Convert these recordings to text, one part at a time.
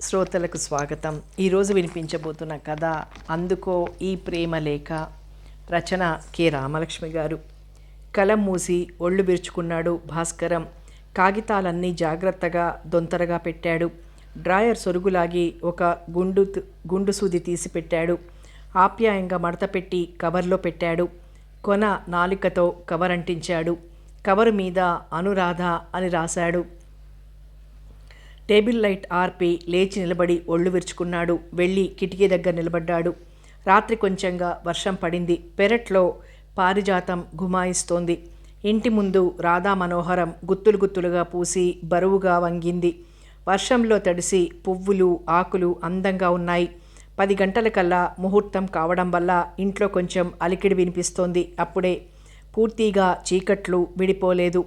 శ్రోతలకు స్వాగతం. ఈరోజు వినిపించబోతున్న కథ అందుకో ఈ ప్రేమ లేఖ రచన కె. రామలక్ష్మి గారు. కలం మూసి ఒళ్ళు విరుచుకున్నాడు భాస్కరం. కాగితాలన్నీ జాగ్రత్తగా దొంతరగా పెట్టాడు. డ్రాయర్ సొరుగులాగి ఒక గుండు గుండు సూది తీసి పెట్టాడు. ఆప్యాయంగా మడతపెట్టి కవర్లో పెట్టాడు. కొన నాలికతో కవర్ అంటించాడు కవరు మీద అనురాధ అని రాశాడు. టేబుల్ లైట్ ఆర్పి లేచి నిలబడి ఒళ్ళు విరుచుకున్నాడు. వెళ్ళి కిటికీ దగ్గర నిలబడ్డాడు. రాత్రి కొంచెంగా వర్షం పడింది. పెరట్లో పారిజాతం గుమాయిస్తోంది. ఇంటి ముందు రాధా మనోహరం గుత్తులు గుత్తులుగా పూసి బరువుగా వంగింది. వర్షంలో తడిసి పువ్వులు ఆకులు అందంగా ఉన్నాయి. పది గంటలకల్లా ముహూర్తం కావడం వల్ల ఇంట్లో కొంచెం అలికిడి వినిపిస్తోంది. అప్పుడే పూర్తిగా చీకట్లు విడిపోలేదు.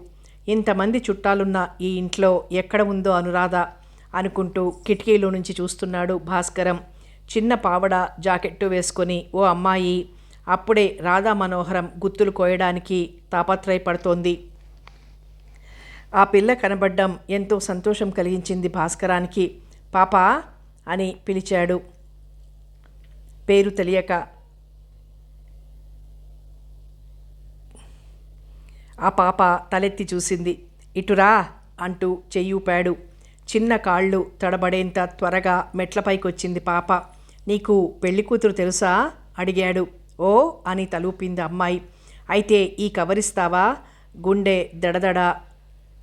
ఇంతమంది చుట్టాలున్న ఈ ఇంట్లో ఎక్కడ ఉందో అనురాధ అనుకుంటూ కిటికీలో నుంచి చూస్తున్నాడు భాస్కరం. చిన్న పావడ జాకెట్టు వేసుకొని ఓ అమ్మాయి. అప్పుడే రాధా మనోహరం గుత్తులు కోయడానికి తాపత్రయపడుతోంది. ఆ పిల్ల కనబడ్డం ఎంతో సంతోషం కలిగించింది భాస్కరానికి. పాపా అని పిలిచాడు. పేరు తెలియక ఆ పాప తలెత్తి చూసింది. ఇటురా అంటూ చెయ్యూపాడు చిన్న కాళ్ళు తడబడేంత త్వరగా మెట్లపైకొచ్చింది పాప. నీకు పెళ్ళి కూతురు తెలుసా? అడిగాడు. ఓ అని తలూపింది అమ్మాయి. అయితే ఈ కవరిస్తావా? గుండె దడదడ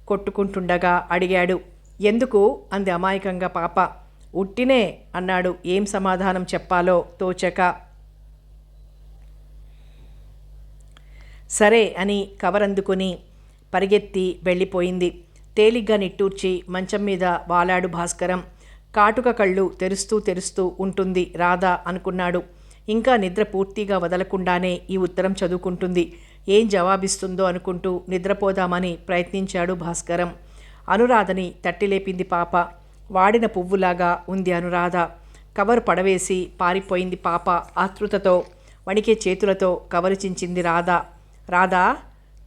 కొట్టుకుంటుండగా అడిగాడు. ఎందుకు? అంది అమాయకంగా పాప. ఉట్టినే అన్నాడు. ఏం సమాధానం చెప్పాలో తోచక సరే అని కవర్ అందుకుని పరిగెత్తి వెళ్ళిపోయింది. తేలిగ్గా నిట్టూర్చి మంచం మీద వాలాడు భాస్కరం. కాటుక కళ్ళు తెరుస్తూ తెరుస్తూ ఉంటుంది రాధా అనుకున్నాడు. ఇంకా నిద్ర పూర్తిగా వదలకుండానే ఈ ఉత్తరం చదువుకుంటుంది. ఏం జవాబిస్తుందో అనుకుంటూ నిద్రపోదామని ప్రయత్నించాడు భాస్కరం. అనురాధని తట్టిలేపింది పాప. వాడిన పువ్వులాగా ఉంది అనురాధ. కవర్ పడవేసి పారిపోయింది పాప ఆతృతతో వణికే చేతులతో కవరు చించింది రాధ. రాధా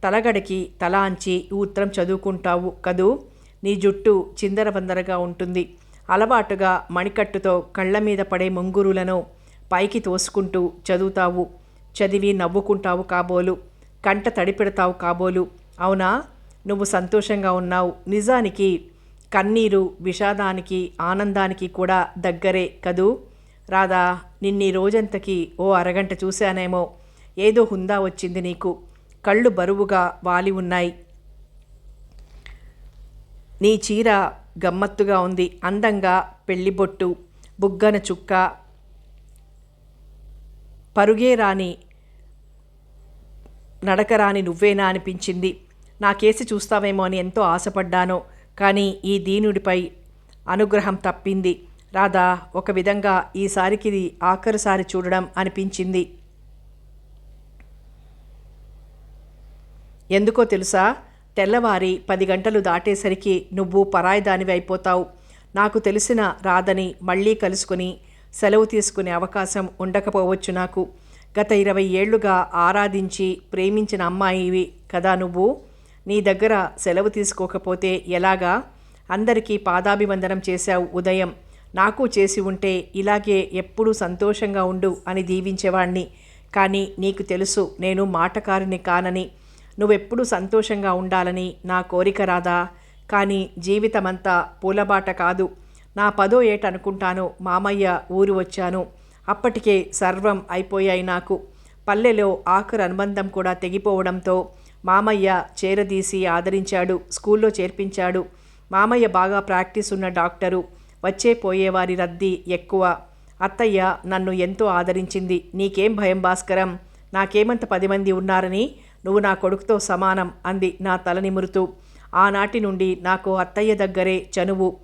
తలగడికి తలాంచి ఈ ఉత్తరం చదువుకుంటావు కదూ? నీ జుట్టు చిందరబందరగా ఉంటుంది. అలవాటుగా మణికట్టుతో కళ్ళ మీద పడే ముంగురులను పైకి తోసుకుంటూ చదువుతావు. చదివి నవ్వుకుంటావు కాబోలు. కంట తడిపెడతావు కాబోలు. అవునా? నువ్వు సంతోషంగా ఉన్నావు. నిజానికి కన్నీరు విషాదానికి ఆనందానికి కూడా దగ్గరే కదూ? రాధా నిన్నీ రోజంతకి ఓ అరగంట చూశానేమో. ఏదో హుందా వచ్చింది నీకు. కళ్ళు బరువుగా వాలి ఉన్నాయి. నీ చీర గమ్మత్తుగా ఉంది. అందంగా పెళ్ళిబొట్టు బుగ్గన చుక్క పరుగే రాని నడకరాని నువ్వేనా అనిపించింది. నాకేసి చూస్తావేమో అని ఎంతో ఆశపడ్డాను. కానీ ఈ దీనుడిపై అనుగ్రహం తప్పింది. రాధా ఒక విధంగా ఈసారికి ఇది ఆఖరిసారి చూడడం అనిపించింది. ఎందుకో తెలుసా? తెల్లవారి పది గంటలు దాటేసరికి నువ్వు పరాయిదానివి అయిపోతావు. నాకు తెలిసిన రాధని మళ్ళీ కలుసుకుని సెలవు తీసుకునే అవకాశం ఉండకపోవచ్చు నాకు. గత ఇరవై ఏళ్ళుగా ఆరాధించి ప్రేమించిన అమ్మాయివి కదా నువ్వు? నీ దగ్గర సెలవు తీసుకోకపోతే ఎలాగా? అందరికీ పాదాభివందనం చేశావు ఉదయం. నాకు చేసి ఉంటే ఇలాగే ఎప్పుడూ సంతోషంగా ఉండు అని దీవించేవాణ్ణి. కానీ నీకు తెలుసు నేను మాటకారిని కానని. నువ్వెప్పుడు సంతోషంగా ఉండాలని నా కోరిక రాదా? కానీ జీవితమంతా పూలబాట కాదు. నా పదో ఏట అనుకుంటాను మామయ్య ఊరు వచ్చాను. అప్పటికే సర్వం అయిపోయాయి నాకు. పల్లెలో ఆఖరు అనుబంధం కూడా తెగిపోవడంతో మామయ్య చేరదీసి ఆదరించాడు స్కూల్లో చేర్పించాడు. మామయ్య బాగా ప్రాక్టీస్ ఉన్న డాక్టరు. వచ్చే పోయేవారి రద్దీ ఎక్కువ. అత్తయ్య నన్ను ఎంతో ఆదరించింది. నీకేం భయం భాస్కరం? నాకేమంత పది మంది ఉన్నారని నువ్వు నా కొడుకుతో సమానం అంది నా తల నిమురుతూ. ఆనాటి నుండి నాకు అత్తయ్య దగ్గరే చనువు.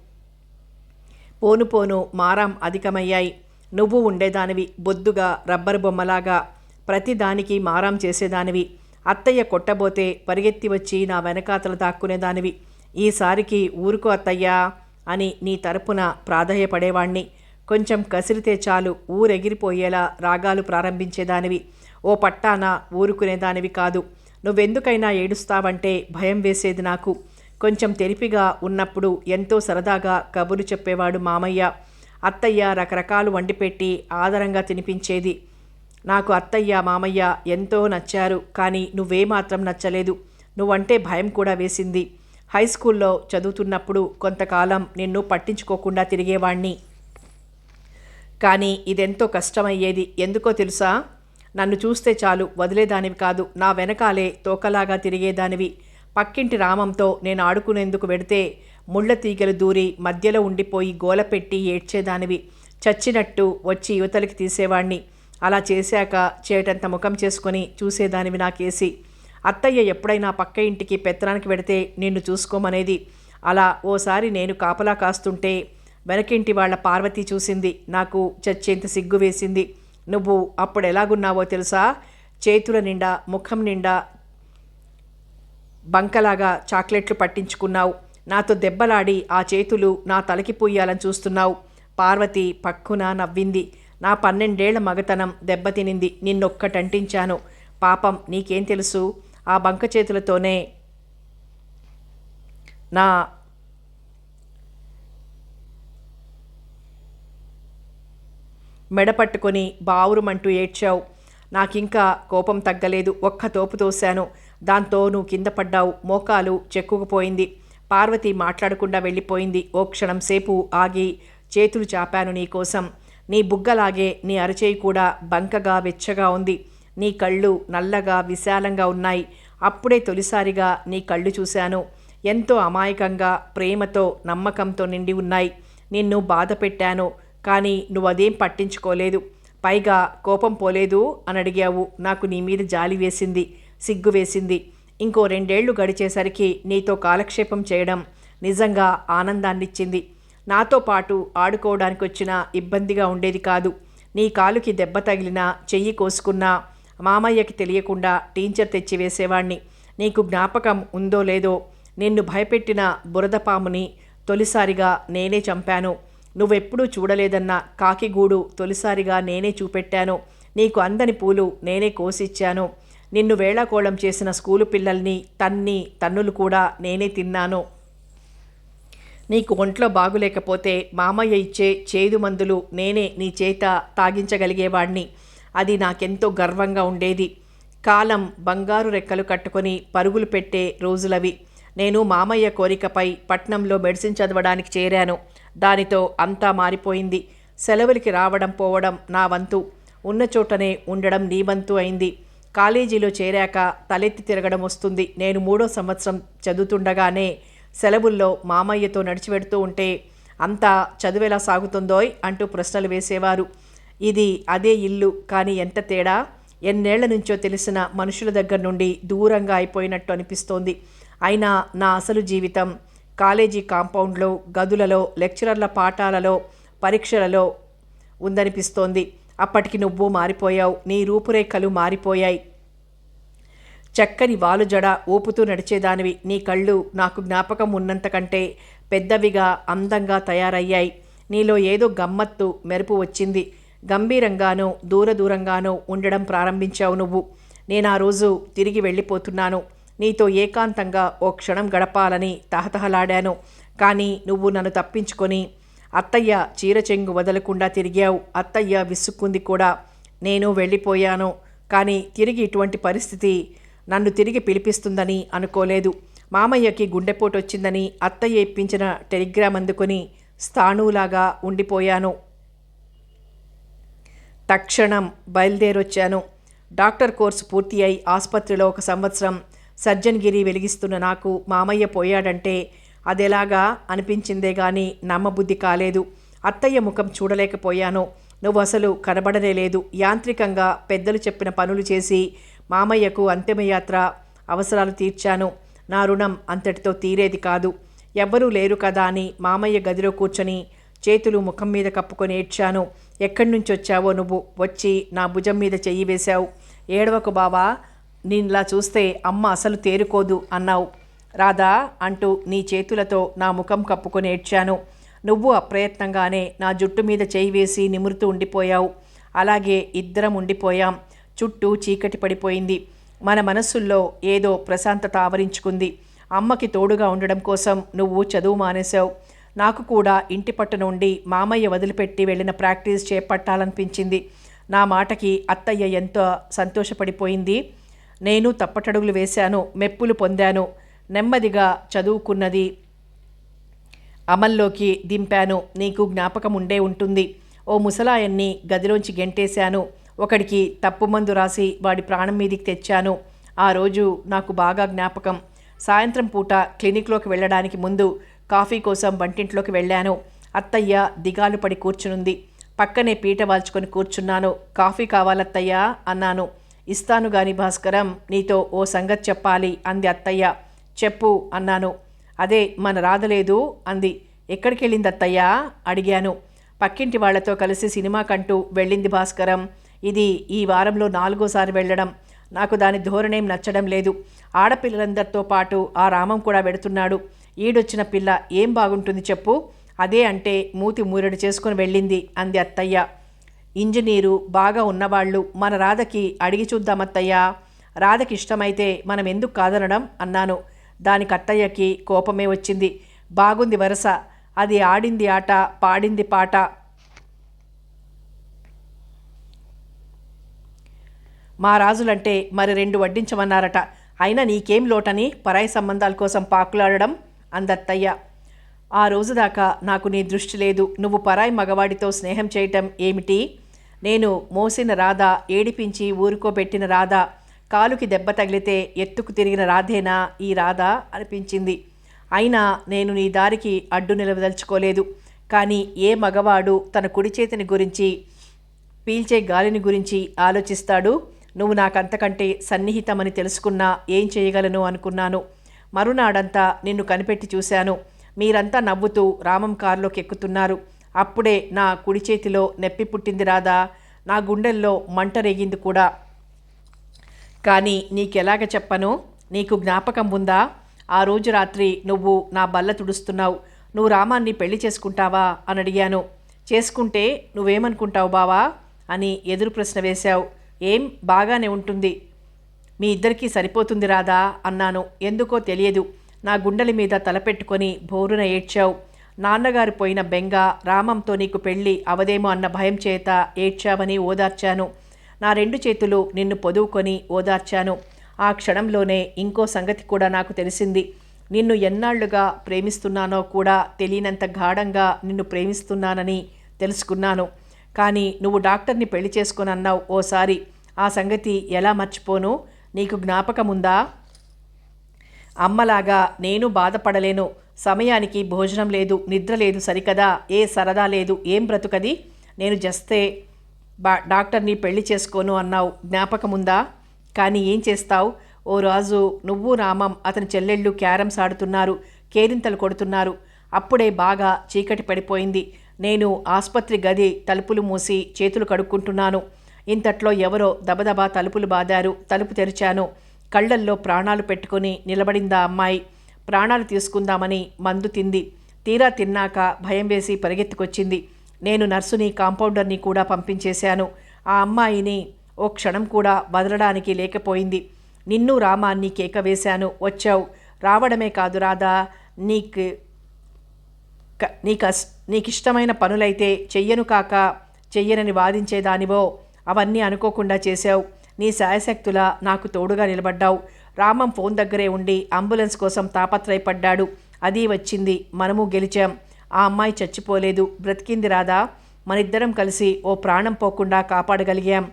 పోను పోను మారాం అధికమయ్యాయి. నువ్వు ఉండేదానివి బొద్దుగా రబ్బరు బొమ్మలాగా. ప్రతిదానికి మారాం చేసేదానివి. అత్తయ్య కొట్టబోతే పరిగెత్తి వచ్చి నా వెనకాతలు దాక్కునేదానివి. ఈసారికి ఊరుకో అత్తయ్యా అని నీ తరపున ప్రాధేయపడేవాణ్ణి. కొంచెం కసిరితే చాలు ఊరెగిరిపోయేలా రాగాలు ప్రారంభించేదానివి. ఓ పట్టాన ఊరుకునేదానివి కాదు. నువ్వెందుకైనా ఏడుస్తావంటే భయం వేసేది నాకు. కొంచెం తెరిపిగా ఉన్నప్పుడు ఎంతో సరదాగా కబుర్లు చెప్పేవాడు మామయ్య. అత్తయ్య రకరకాలు వండిపెట్టి ఆదరంగా తినిపించేది. నాకు అత్తయ్య మామయ్య ఎంతో నచ్చారు కానీ నువ్వే మాత్రం నచ్చలేదు. నువ్వంటే భయం కూడా వేసింది. హై స్కూల్లో చదువుతున్నప్పుడు కొంతకాలం నిన్ను పట్టించుకోకుండా తిరిగేవాణ్ణి. కానీ ఇదెంతో కష్టమయ్యేది. ఎందుకో తెలుసా? నన్ను చూస్తే చాలు వదిలేదానివి కాదు. నా వెనకాలే తోకలాగా తిరిగేదానివి. పక్కింటి రామంతో నేను ఆడుకునేందుకు వెడితే ముళ్ళ తీగలు దూరి మధ్యలో ఉండిపోయి గోల పెట్టి ఏడ్చేదానివి. చచ్చినట్టు వచ్చి యువతలకి తీసేవాణ్ణి. అలా చేశాక చేటంత ముఖం చేసుకొని చూసేదానివి నాకేసి. అత్తయ్య ఎప్పుడైనా పక్క ఇంటికి పెత్తనానికి వెడితే నిన్ను చూసుకోమనేది. అలా ఓసారి నేను కాపలా కాస్తుంటే వెనకింటి వాళ్ళ పార్వతి చూసింది. నాకు చచ్చేంత సిగ్గు వేసింది. నువ్వు అప్పుడు ఎలాగున్నావో తెలుసా? చేతుల నిండా ముఖం నిండా బంకలాగా చాక్లెట్లు పట్టించుకున్నావు. నాతో దెబ్బలాడి ఆ చేతులు నా తలకి పూయాలని చూస్తున్నావు. పార్వతి పక్కున నవ్వింది. నా పన్నెండేళ్ళ మగతనం దెబ్బతినింది. నిన్నొక్కటంటించాను. పాపం నీకేం తెలుసు? ఆ బంక చేతులతోనే నా మెడ పట్టుకొని బావురుమంటూ ఏడ్చావు. నాకింకా కోపం తగ్గలేదు. ఒక్క తోపు తోశాను. దాంతో నువ్వు కింద పడ్డావు. మోకాలు చెక్కుకుపోయింది. పార్వతి మాట్లాడకుండా వెళ్ళిపోయింది. ఓ క్షణం సేపు ఆగి చేతులు చాపాను నీకోసం నీ బుగ్గలాగే నీ అరచేయి కూడా బంకగా వెచ్చగా ఉంది. నీ కళ్ళు నల్లగా విశాలంగా ఉన్నాయి. అప్పుడే తొలిసారిగా నీ కళ్ళు చూశాను. ఎంతో అమాయకంగా ప్రేమతో నమ్మకంతో నిండి ఉన్నాయి. నిన్ను బాధ పెట్టాను కానీ నువ్వు అదేం పట్టించుకోలేదు. పైగా కోపం పోలేదు అని అడిగావు. నాకు నీ మీద జాలి వేసింది సిగ్గు వేసింది. ఇంకో రెండేళ్ళు గడిచేసరికి నీతో కాలక్షేపం చేయడం నిజంగా ఆనందాన్నిచ్చింది. నాతో పాటు ఆడుకోవడానికి వచ్చిన ఇబ్బందిగా ఉండేది కాదు. నీ కాలుకి దెబ్బ తగిలినా చెయ్యి కోసుకున్నా మామయ్యకి తెలియకుండా టీచర్ తెచ్చివేసేవాణ్ణి నీకు జ్ఞాపకం ఉందో లేదో నిన్ను భయపెట్టిన బురదపాముని తొలిసారిగా నేనే చంపాను. నువ్వెప్పుడూ చూడలేదన్న కాకిగూడు తొలిసారిగా నేనే చూపెట్టాను. నీకు అందని పూలు నేనే కోసిచ్చాను. నిన్ను వేళాకోళం చేసిన స్కూలు పిల్లల్ని తన్ని తన్నులు కూడా నేనే తిన్నాను. నీకు ఒంట్లో బాగులేకపోతే మామయ్య ఇచ్చే చేదు మందులు నేనే నీ చేత తాగించగలిగేవాణ్ణి. అది నాకెంతో గర్వంగా ఉండేది. కాలం బంగారు రెక్కలు కట్టుకొని పరుగులు పెట్టే రోజులవి. నేను మామయ్య కోరికపై పట్నంలో మెడిసిన్ చదవడానికి చేరాను. దానితో అంతా మారిపోయింది. సెలవులకి రావడం పోవడం నా వంతు. ఉన్న చోటనే ఉండడం నీ వంతు అయింది. కాలేజీలో చేరాక తలెత్తి తిరగడం వస్తుంది. నేను మూడో సంవత్సరం చదువుతుండగానే సెలవుల్లో మామయ్యతో నడిచి పెడుతూ ఉంటే అంతా చదువెలా సాగుతుందోయ్ అంటూ ప్రశ్నలు వేసేవారు. ఇది అదే ఇల్లు కానీ ఎంత తేడా? ఎన్నేళ్ళ నుంచో తెలిసిన మనుషుల దగ్గర నుండి దూరంగా అయిపోయినట్టు అనిపిస్తోంది. అయినా నా అసలు జీవితం కాలేజీ కాంపౌండ్లో గదులలో లెక్చరర్ల పాఠాలలో పరీక్షలలో ఉందనిపిస్తోంది. అప్పటికి నువ్వు మారిపోయావు. నీ రూపురేఖలు మారిపోయాయి. చక్కని వాలుజడ ఊపుతూ నడిచేదానివి. నీ కళ్ళు నాకు జ్ఞాపకం ఉన్నంతకంటే పెద్దవిగా అందంగా తయారయ్యాయి. నీలో ఏదో గమ్మత్తు మెరుపు వచ్చింది. గంభీరంగానూ దూరదూరంగానూ ఉండడం ప్రారంభించావు నువ్వు. నేను ఆ రోజు తిరిగి వెళ్ళిపోతున్నాను. నీతో ఏకాంతంగా ఓ క్షణం గడపాలని తహతహలాడాను. కానీ నువ్వు నన్ను తప్పించుకొని అత్తయ్య చీరచెంగు వదలకుండా తిరిగావు. అత్తయ్య విసుక్కుంది కూడా. నేను వెళ్ళిపోయాను. కానీ తిరిగి ఇటువంటి పరిస్థితి నన్ను తిరిగి పిలిపిస్తుందని అనుకోలేదు. మామయ్యకి గుండెపోటు వచ్చిందని అత్తయ్య ఇప్పించిన టెలిగ్రామ్ అందుకొని స్థాణువులాగా ఉండిపోయాను. తక్షణం బయలుదేరొచ్చాను. డాక్టర్ కోర్సు పూర్తి అయి ఆసుపత్రిలో ఒక సంవత్సరం సర్జన్గిరి వెలిగిస్తున్న నాకు మామయ్య పోయాడంటే అదెలాగా అనిపించిందే గాని నమ్మబుద్ధి కాలేదు. అత్తయ్య ముఖం చూడలేకపోయాను. నువ్వు అసలు కనబడనే లేదు. యాంత్రికంగా పెద్దలు చెప్పిన పనులు చేసి మామయ్యకు అంతిమయాత్ర అవసరాలు తీర్చాను. నా రుణం అంతటితో తీరేది కాదు. ఎవ్వరూ లేరు కదా అని మామయ్య గదిలో కూర్చొని చేతులు ముఖం మీద కప్పుకొని ఏడ్చాను. ఎక్కడి నుంచి వచ్చావో నువ్వు? వచ్చి నా భుజం మీద చెయ్యి వేశావు. ఏడవకు బావా. నిన్లా చూస్తే అమ్మ అసలు తేరుకోదు అన్నావు. రాధా అంటూ నీ చేతులతో నా ముఖం కప్పుకొని ఏడ్చాను. నువ్వు అప్రయత్నంగానే నా జుట్టు మీద చేయి వేసి నిమురుతూ ఉండిపోయావు. అలాగే ఇద్దరం ఉండిపోయాం. చుట్టూ చీకటి పడిపోయింది. మన మనస్సుల్లో ఏదో ప్రశాంతత ఆవరించుకుంది. అమ్మకి తోడుగా ఉండడం కోసం నువ్వు చదువు మానేశావు. నాకు కూడా ఇంటి పట్టు నుండి మామయ్య వదిలిపెట్టి వెళ్ళిన ప్రాక్టీస్ చేపట్టాలనిపించింది. నా మాటకి అత్తయ్య ఎంతో సంతోషపడిపోయింది. నేను తప్పటడుగులు వేశాను మెప్పులు పొందాను నెమ్మదిగా చదువుకున్నది అమల్లోకి దింపాను. నీకు జ్ఞాపకం ఉండే ఉంటుంది. ఓ ముసలాయన్ని గదిలోంచి గెంటేశాను. ఒకడికి తప్పు మందు రాసి వాడి ప్రాణం మీదికి తెచ్చాను. ఆ రోజు నాకు బాగా జ్ఞాపకం. సాయంత్రం పూట క్లినిక్లోకి వెళ్ళడానికి ముందు కాఫీ కోసం వంటింట్లోకి వెళ్ళాను. అత్తయ్య దిగాలు పడి కూర్చునుంది. పక్కనే పీట వాల్చుకొని కూర్చున్నాను. కాఫీ కావాలత్తయ్యా అన్నాను. ఇస్తాను గాని భాస్కరం నీతో ఓ సంగతి చెప్పాలి అంది అత్తయ్య. చెప్పు అన్నాను. అదే మన రాదలేదు అంది. ఎక్కడికి వెళ్ళింది అత్తయ్య అడిగాను. పక్కింటి వాళ్ళతో కలిసి సినిమాకంటూ వెళ్ళింది భాస్కరం. ఇది ఈ వారంలో నాలుగోసారి వెళ్ళడం. నాకు దాని ధోరణేం నచ్చడం లేదు. ఆడపిల్లలందరితో పాటు ఆ రామం కూడా వెడుతున్నాడు. ఈడొచ్చిన పిల్ల ఏం బాగుంటుంది చెప్పు. అదే అంటే మూతి మూరెడు చేసుకుని వెళ్ళింది అంది అత్తయ్య. ఇంజనీరు బాగా ఉన్నవాళ్ళు మన రాధకి అడిగి చూద్దామత్తయ్యా రాధకి ఇష్టమైతే మనం ఎందుకు కాదనడం అన్నాను. దానికి అత్తయ్యకి కోపమే వచ్చింది. బాగుంది వరస. అది ఆడింది ఆట పాడింది పాట. మా రాజులంటే మరి రెండు వడ్డించమన్నారట. అయినా నీకేం లోటని పరాయి సంబంధాల కోసం పాకులాడడం అందత్తయ్య. ఆ రోజు దాకా నాకు నీ దృష్టి లేదు. నువ్వు పరాయి మగవాడితో స్నేహం చేయటం ఏమిటి? నేను మోసిన రాధ ఏడిపించి ఊరుకోబెట్టిన రాధ కాలుకి దెబ్బ తగిలితే ఎత్తుకు తిరిగిన రాధేనా? ఈ రాధ అనిపించింది. అయినా నేను నీ దారికి అడ్డు నిలవదలుచుకోలేదు. కానీ ఏ మగవాడు తన కుడి చేతిని గురించి పీల్చే గాలిని గురించి ఆలోచిస్తాడు? నువ్వు నాకంతకంటే సన్నిహితమని తెలుసుకున్నా ఏం చేయగలను అనుకున్నాను. మరునాడంతా నిన్ను కనిపెట్టి చూశాను. మీరంతా నవ్వుతూ రామం కారులోకి ఎక్కుతున్నారు అప్పుడే నా కుడి చేతిలో నొప్పి పుట్టింది రాదా నా గుండెల్లో మంట రేగింది కూడా. కానీ నీకెలాగ చెప్పను? నీకు జ్ఞాపకం ఉందా? ఆ రోజు రాత్రి నువ్వు నా బల్ల తుడుస్తున్నావు. నువ్వు రామాన్ని పెళ్ళి చేసుకుంటావా? అని అడిగాను. చేసుకుంటే నువ్వేమనుకుంటావు బావా? అని ఎదురు ప్రశ్న వేశావు. ఏం? బాగానే ఉంటుంది. మీ ఇద్దరికీ సరిపోతుంది రాదా అన్నాను. ఎందుకో తెలియదు. నా గుండెల మీద తలపెట్టుకొని బోరున ఏడ్చావు. నాన్నగారు పోయిన బెంగ రామంతో నీకు పెళ్ళి అవదేమో అన్న భయం చేత ఏడ్చావని ఓదార్చాను. నా రెండు చేతులు నిన్ను పొదువుకొని ఓదార్చాను. ఆ క్షణంలోనే ఇంకో సంగతి కూడా నాకు తెలిసింది. నిన్ను ఎన్నాళ్ళుగా ప్రేమిస్తున్నానో కూడా తెలియనంత గాఢంగా నిన్ను ప్రేమిస్తున్నానని తెలుసుకున్నాను. కానీ నువ్వు డాక్టర్ని పెళ్ళి చేసుకొని అన్నావు ఓసారి. ఆ సంగతి ఎలా మర్చిపోను? నీకు జ్ఞాపకం ఉందా అమ్మలాగా నేను బాధపడలేను. సమయానికి భోజనం లేదు నిద్ర లేదు సరికదా? ఏ సరదా లేదు ఏం బ్రతుకది? నేను జస్తే బా డాక్టర్ని పెళ్ళి చేసుకోను అన్నావు. జ్ఞాపకముందా? కానీ ఏం చేస్తావు? ఓ రాజు నువ్వు రామం అతని చెల్లెళ్ళు క్యారమ్స్ ఆడుతున్నారు కేరింతలు కొడుతున్నారు. అప్పుడే బాగా చీకటి పడిపోయింది. నేను ఆసుపత్రి గది తలుపులు మూసి చేతులు కడుక్కుంటున్నాను. ఇంతట్లో ఎవరో దబదబా తలుపులు బాదారు తలుపు తెరిచాను. కళ్ళల్లో ప్రాణాలు పెట్టుకుని నిలబడిందా అమ్మాయి? ప్రాణాలు తీసుకుందామని మందు తింది. తీరా తిన్నాక భయం వేసి పరిగెత్తుకొచ్చింది. నేను నర్సుని కాంపౌండర్ని కూడా పంపించేశాను. ఆ అమ్మాయిని ఓ క్షణం కూడా వదలడానికి లేకపోయింది. నిన్ను రామాన్ని కేక వేశాను. వచ్చావు. రావడమే కాదు రాదా నీకు నీకు నీకిష్టమైన పనులైతే చెయ్యను కాక చెయ్యనని వాదించేదానివో అవన్నీ అనుకోకుండా చేశావు. నీ శాయశక్తులా నాకు తోడుగా నిలబడ్డావు. రామం ఫోన్ దగ్గరే ఉండి అంబులెన్స్ కోసం తాపత్రయపడ్డాడు. అది వచ్చింది. మనము గెలిచాం. ఆ అమ్మాయి చచ్చిపోలేదు. బ్రతికింది రాదా మనిద్దరం కలిసి ఓ ప్రాణం పోకుండా కాపాడగలిగాం.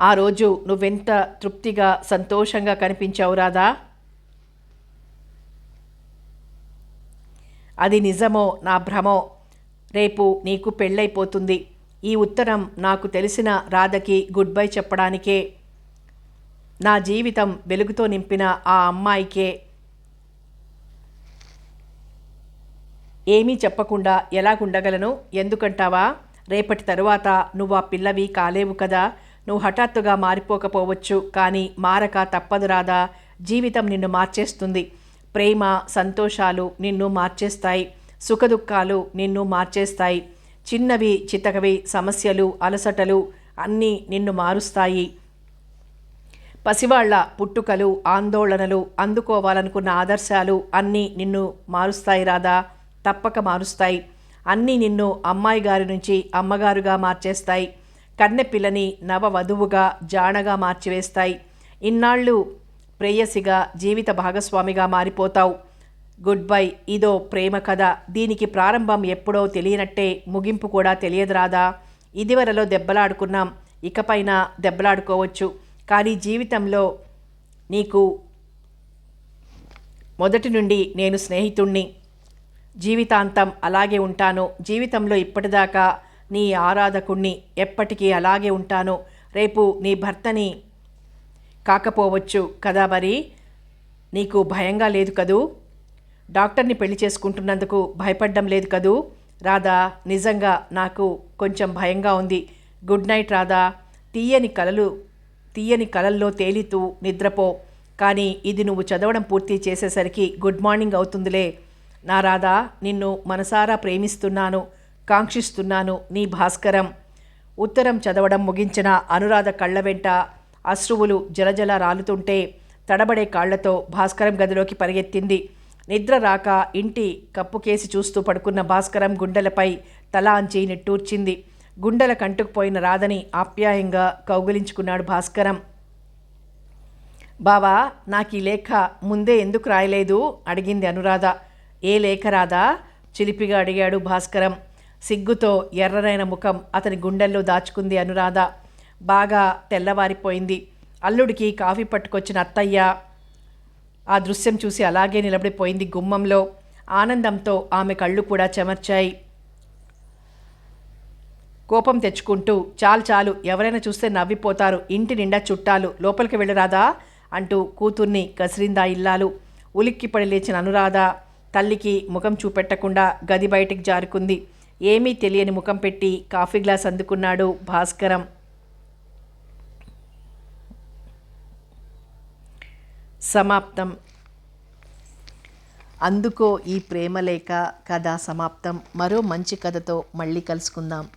ఆ రోజు నువ్వెంత తృప్తిగా సంతోషంగా కనిపించావు రాదా అది నిజమో నా భ్రమో? రేపు నీకు పెళ్ళైపోతుంది. ఈ ఉత్తరం నాకు తెలిసిన రాధకి గుడ్ బై చెప్పడానికే. నా జీవితం వెలుగుతో నింపిన ఆ అమ్మాయికే. ఏమీ చెప్పకుండా ఎలాగుండగలను ఎందుకంటావా? రేపటి తరువాత నువ్వు ఆ పిల్లవి కాలేవు కదా. నువ్వు హఠాత్తుగా మారిపోకపోవచ్చు కానీ మారక తప్పదు రాదా జీవితం నిన్ను మార్చేస్తుంది. ప్రేమ సంతోషాలు నిన్ను మార్చేస్తాయి. సుఖదుఖాలు నిన్ను మార్చేస్తాయి. చిన్నవి చితకవి సమస్యలు అలసటలు అన్నీ నిన్ను మారుస్తాయి. పసివాళ్ళ పుట్టుకలు ఆందోళనలు అందుకోవాలనుకున్న ఆదర్శాలు అన్నీ నిన్ను మారుస్తాయి రాదా తప్పక మారుస్తాయి. అన్నీ నిన్ను అమ్మాయి గారి నుంచి అమ్మగారుగా మార్చేస్తాయి. కన్నెపిల్లని నవ వధువుగా జానగా మార్చివేస్తాయి. ఇన్నాళ్ళు ప్రేయసిగా జీవిత భాగస్వామిగా మారిపోతావు. Goodbye. ఇదో ప్రేమ కథ. దీనికి ప్రారంభం ఎప్పుడో తెలియనట్టే ముగింపు కూడా తెలియదురాదా. ఇదివరలో దెబ్బలాడుకున్నాం. ఇకపైన దెబ్బలాడుకోవచ్చు. కానీ జీవితంలో నీకు మొదటి నుండి నేను స్నేహితుణ్ణి. జీవితాంతం అలాగే ఉంటాను. జీవితంలో ఇప్పటిదాకా నీ ఆరాధకుణ్ణి. ఎప్పటికీ అలాగే ఉంటాను. రేపు నీ భర్తని కాకపోవచ్చు కదా మరి? నీకు భయంగా లేదు కదూ? డాక్టర్ని పెళ్ళి చేసుకుంటున్నందుకు భయపడడం లేదు కదూ. రాధా నిజంగా నాకు కొంచెం భయంగా ఉంది. Good night Radha. తీయని కలలు తీయని కలల్లో తేలితూ నిద్రపో. కానీ ఇది నువ్వు చదవడం పూర్తి చేసేసరికి గుడ్ మార్నింగ్ అవుతుందిలే. నా రాధా నిన్ను మనసారా ప్రేమిస్తున్నాను కాంక్షిస్తున్నాను నీ భాస్కరం. ఉత్తరం చదవడం ముగించిన అనురాధ కళ్ళ వెంట అశ్రువులు జలజల రాలుతుంటే తడబడే కాళ్ళతో భాస్కరం గదిలోకి పరిగెత్తింది. నిద్ర రాక ఇంటి కప్పుకేసి చూస్తూ పడుకున్న భాస్కరం గుండెలపై తల అంచి నిట్టూర్చింది. గుండెల కంటుకుపోయిన రాధని ఆప్యాయంగా కౌగిలించుకున్నాడు భాస్కరం. బావా నాకు ఈ లేఖ ముందే ఎందుకు రాయలేదు? అడిగింది అనురాధ. ఏ లేఖ రాదా చిలిపిగా అడిగాడు భాస్కరం. సిగ్గుతో ఎర్రనైన ముఖం అతని గుండెల్లో దాచుకుంది అనురాధ. బాగా తెల్లవారిపోయింది. అల్లుడికి కాఫీ పట్టుకొచ్చిన అత్తయ్య ఆ దృశ్యం చూసి అలాగే నిలబడిపోయింది గుమ్మంలో. ఆనందంతో ఆమె కళ్ళు కూడా చెమర్చాయి. కోపం తెచ్చుకుంటూ చాలు చాలు ఎవరైనా చూస్తే నవ్విపోతారు ఇంటి నిండా చుట్టాలు లోపలికి వెళ్ళరాదా? అంటూ కూతుర్ని కసిరిందా ఇల్లాలు. ఉలిక్కిపడి లేచిన అనురాధ తల్లికి ముఖం చూపెట్టకుండా గది బయటికి జారుకుంది. ఏమీ తెలియని ముఖం పెట్టి కాఫీ గ్లాస్ అందుకున్నాడు భాస్కరం. సమాప్తం. అందుకో ఈ ప్రేమలేఖ కథ సమాప్తం. మరో మంచి కథతో మళ్ళీ కలుసుకుందాం.